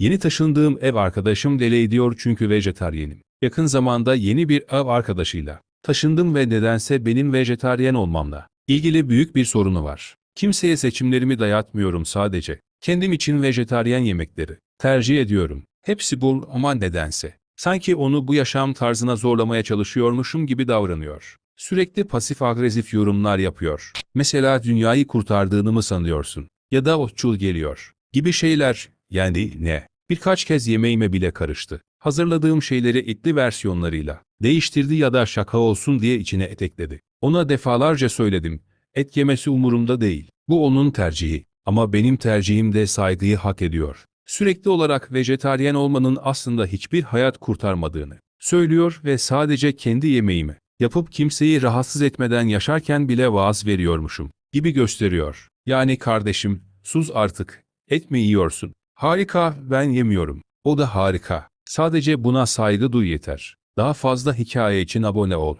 Yeni taşındığım ev arkadaşım deli ediyor çünkü vejetaryenim. Yakın zamanda yeni bir ev arkadaşıyla taşındım ve nedense benim vejetaryen olmamla ilgili büyük bir sorunu var. Kimseye seçimlerimi dayatmıyorum sadece. Kendim için vejetaryen yemekleri tercih ediyorum. Hepsi bul ama nedense. Sanki onu bu yaşam tarzına zorlamaya çalışıyormuşum gibi davranıyor. Sürekli pasif agresif yorumlar yapıyor. Mesela dünyayı kurtardığını mı sanıyorsun? Ya da otçul geliyor. Gibi şeyler. Yani ne? Birkaç kez yemeğime bile karıştı. Hazırladığım şeyleri etli versiyonlarıyla değiştirdi ya da şaka olsun diye içine et ekledi. Ona defalarca söyledim. Et yemesi umurumda değil. Bu onun tercihi. Ama benim tercihim de saygıyı hak ediyor. Sürekli olarak vejetaryen olmanın aslında hiçbir hayat kurtarmadığını söylüyor ve sadece kendi yemeğimi yapıp kimseyi rahatsız etmeden yaşarken bile vaaz veriyormuşum gibi gösteriyor. Yani kardeşim, sus artık. Et mi yiyorsun? Harika, ben yemiyorum. O da harika. Sadece buna saygı duy yeter. Daha fazla hikaye için abone ol.